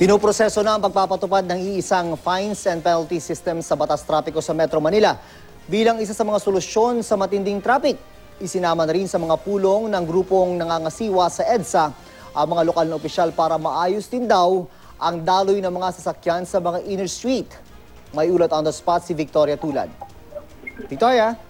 Pinoproseso na ang pagpapatupad ng iisang fines and penalty system sa batas trapiko sa Metro Manila. Bilang isa sa mga solusyon sa matinding traffic, isinama na rin sa mga pulong ng grupong nangangasiwa sa EDSA ang mga lokal na opisyal para maayos din daw ang daloy ng mga sasakyan sa mga inner street. May ulat on the spot si Victoria Tulad. Victoria?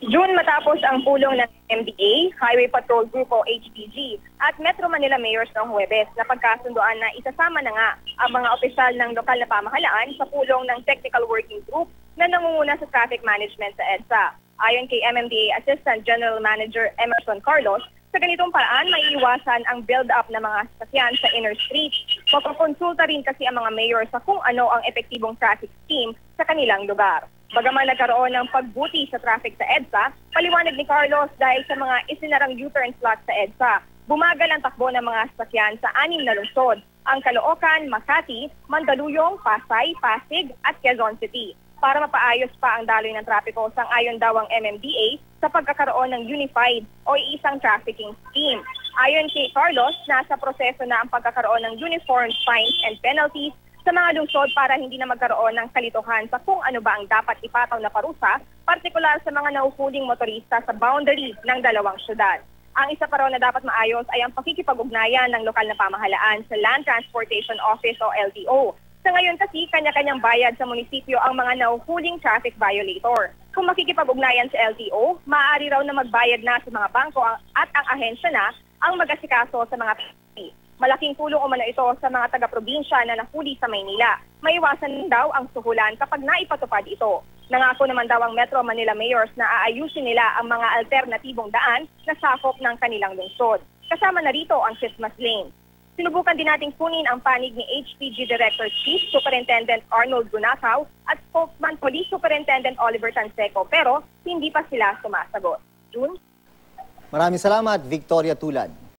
June matapos ang pulong ng MDA, Highway Patrol Group o HPG at Metro Manila Mayors ng Huwebes na pagkasundoan na isasama na nga ang mga opisyal ng lokal na pamahalaan sa pulong ng Technical Working Group na nangunguna sa traffic management sa EDSA. Ayon kay MMDA Assistant General Manager Emerson Carlos, sa ganitong paraan, maiiwasan ang build-up ng mga sasakyan sa inner street. Mapakonsulta rin kasi ang mga mayor sa kung ano ang epektibong traffic scheme sa kanilang lugar. Bagaman nagkaroon ng pagbuti sa traffic sa EDSA, paliwanag ni Carlos dahil sa mga isinarang U-turn slots sa EDSA, bumagal ang takbo ng mga sasakyan sa anim na lungsod, ang Caloocan, Makati, Mandaluyong, Pasay, Pasig at Quezon City para mapaayos pa ang daloy ng trapiko sang ayon daw ang MMDA sa pagkakaroon ng unified o isang trafficking scheme. Ayon kay Carlos, nasa proseso na ang pagkakaroon ng uniform fines and penalties sa mga lungsod para hindi na magkaroon ng kalituhan sa kung ano ba ang dapat ipataw na parusa, partikular sa mga nauhuling motorista sa boundary ng dalawang syudad. Ang isa pa raw na dapat maayos ay ang pakikipag-ugnayan ng lokal na pamahalaan sa Land Transportation Office o LTO. Sa ngayon kasi, kanya-kanyang bayad sa munisipyo ang mga nauhuling traffic violator. Kung makikipag-ugnayan sa LTO, maaari raw na magbayad na sa mga bangko at ang ahensya na ang mag-asikaso sa mga Malaking tulong umano ito sa mga taga-probinsya na nahuli sa Maynila. Maiwasan daw ang suhulan kapag naipatupad ito. Nangako naman daw ang Metro Manila Mayors na aayusin nila ang mga alternatibong daan na sakop ng kanilang lungsod. Kasama na rito ang Christmas Lane. Sinubukan din nating kunin ang panig ni HPG Director Chief Superintendent Arnold Gunacaw at spokesman Police Superintendent Oliver Tanseco pero hindi pa sila sumasagot. June? Maraming salamat, Victoria Tulad.